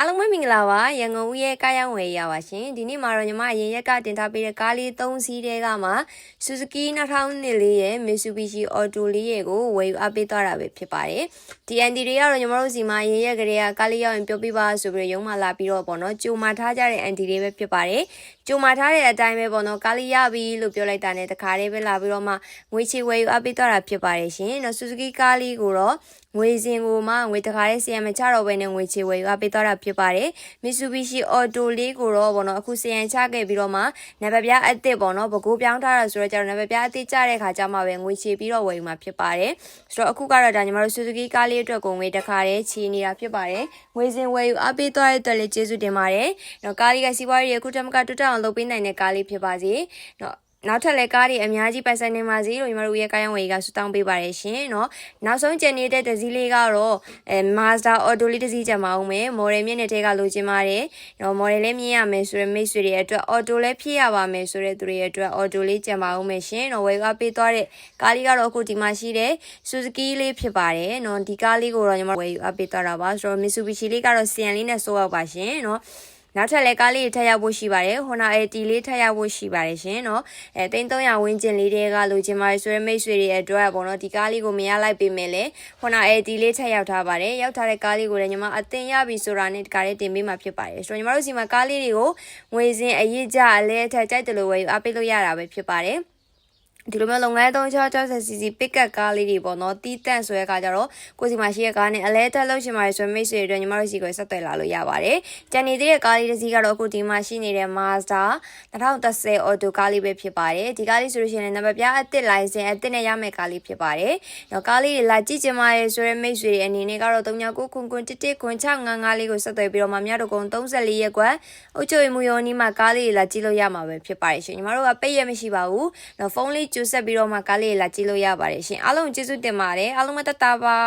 အားလုံးပဲမင်္ဂလာပါရန်ကုန်ဦးရဲ့ကားရောက်ဝယ်ရပါရှင်ဒီနေ့မှာတော့ညီမအရင်ရက်ကတင်ထားပေးတဲ့ကားလေး၃စီးတဲကမှ Suzuki 2004ရဲ့ Mitsubishi Auto လေးရဲ့ကိုဝယ်ယူအပ်ပေးသွားတာပဲဖြစ်ပါတယ်ဒီ ND တွေကတော့ညီမတို့စီမှာအရင်ရက်ကလေးကကားလေးရောက်ရင်ပြောပြပါဆိုပြီးရုံးမှလာပြီးတော့ပေါ့နော်ကြိုမာထားကြတဲ့ ND တွေပဲဖြစ်ပါတယ်ကြိုမာထားတဲ့အတိုင်းပဲပေါ့နော်ကားလေးရပြီလို့ပြောလိုက်တာနဲ့တခါတည်းပဲလာပြီးတော့မှငွေချေဝယ်ယူအပ်ပေးသွားတာဖြစ်ပါတယ်ရှင်နော် Suzuki ကားလေးကိုတော့ ငွေစင်ကိုမှငွေတခါလေးစီယံမချတော့ဘဲနဲ့ငွေချေဝယ်ယူအပ်ပေးသွားတာဖြစ်ပါတယ်။ Mitsubishi Auto လေးကိုတော့ဗောနော်အခုစီယံချခဲ့ပြီးတော့မှနံပါတ်ပြားအစ်စ်ဗောနော်ဘကိုးပြောင်းထားတာဆိုတော့ကျတော့နံပါတ်ပြားအစ်စ်ကြတဲ့ခါကျမှပဲငွေချေပြီးတော့ဝယ်ယူမှာဖြစ်ပါတယ်။ဆိုတော့အခုကတော့ဒါညီမတို့ Suzuki ကားလေးအတွက်ကိုငွေတခါလေးချေနေတာဖြစ်ပါတယ်။ငွေစင်ဝယ်ယူအပ်ပေးသွားတဲ့အတွက်လည်းကျေးဇူးတင်ပါတယ်။နော်ကားလေးကစီးပွားရေးအခုတမကတွတ်တောင်လုပ်ပေးနိုင်တဲ့ကားလေးဖြစ်ပါစေ။နော် နောက်ထပ်လည်းကားတွေအများကြီးပိုင်ဆိုင်နေပါစေလို့ညီမတို့ရဲ့ကားရောင်းဝယ်ကြီးကဆုတောင်းပေးပါရရှင်เนาะနောက်ဆုံးကျန်နေတဲ့တစည်းလေးကတော့အဲ Mazda Auto လေးတစည်းကြမှာအောင်မယ် model မြင့်တဲ့ထဲကလိုချင်ပါတယ်เนาะ model လည်းမြင်ရမယ်ဆိုရယ်မိတ်ဆွေတွေအတွက် auto လည်းဖြည့်ရပါမယ်ဆိုတဲ့သူတွေအတွက် auto လေးကြမှာအောင်မယ်ရှင်เนาะဝယ်ကားပေးသွားတဲ့ကားလေးကတော့အခုဒီမှာရှိတဲ့ Suzuki လေးဖြစ်ပါတယ်เนาะဒီကားလေးကိုတော့ညီမဝယ်ယူအပ်ပေးသွားတာပါဆိုတော့ Mitsubishi လေးကတော့ CN လေးနဲ့စိုးရောက်ပါရှင်เนาะ နောက်ထပ်လည်းကားလေးထပ်ရောက်ဖို့ရှိပါတယ် Honda AT လေးထပ်ရောက်ဖို့ရှိပါတယ်ရှင်เนาะအဲ3300ဝန်းကျင်လေးတွေကလိုချင်ပါတယ်ဆိုရမိတ်ဆွေတွေအတွက်ပေါ့နော်ဒီကားလေးကိုမရလိုက်ပေးမယ်လေ Honda AT လေးထပ်ရောက်ထားပါတယ်ရောက်ထားတဲ့ကားလေးကိုလည်းညီမအတင်ရပြီဆိုတာနဲ့ဒီကားလေးတင်ပေးမှာဖြစ်ပါတယ်ဆိုတော့ညီမတို့စီမှာကားလေးတွေကိုငွေစင်အရေးကြအလဲထက်ကြိုက်တယ်လို့ဝယ်ယူအားပေးလို့ရတာပဲဖြစ်ပါတယ် ဒီလိုမျိုးလုပ်ငန်းသုံးချော 60 cc pickup ကားလေးတွေပေါ့နော်တီးတန့်ဆိုတဲ့အခါကျတော့ကိုယ်စီမှာရှိတဲ့ကားနဲ့အလဲတက်လို့ရှင်ပါတယ်ဆိုရင်မိတ်ဆွေတွေညီမတို့စီကိုဆက်သွယ်လာလို့ရပါတယ်။ကြံနေတဲ့ကားလေးတစ်စီးကတော့အခုဒီမှာရှိနေတဲ့ Mazda 2010 Auto ကားလေးပဲဖြစ်ပါတယ်။ဒီကားလေးဆိုလို့ရှိရင်နံပါတ်ပြအစ်စ်လိုင်စင်အစ်စ်နဲ့ရမယ့်ကားလေးဖြစ်ပါတယ်။တော့ကားလေးတွေလာကြည့်ချင်ပါတယ်ဆိုရင်မိတ်ဆွေတွေအနေနဲ့ကတော့39ခွန်ခွန်တစ်တစ်ခွန်655လေးကိုဆက်သွယ်ပြီးတော့မှမြတ်တို့ကုန်း34ရက်ကွက်အုတ်ချိုရီမူယောနီမှာကားလေးတွေလာကြည့်လို့ရမှာပဲဖြစ်ပါတယ်ရှင်။ညီမတို့ကပိတ်ရမရှိပါဘူး။တော့ဖုန်းလေးကျူဆက်ပြီးတော့မှကားလေးလာကြည့်လို့ရပါတယ်ရှင်အားလုံးကျေးဇူးတင်ပါတယ်အားလုံးမတတ်တာပါ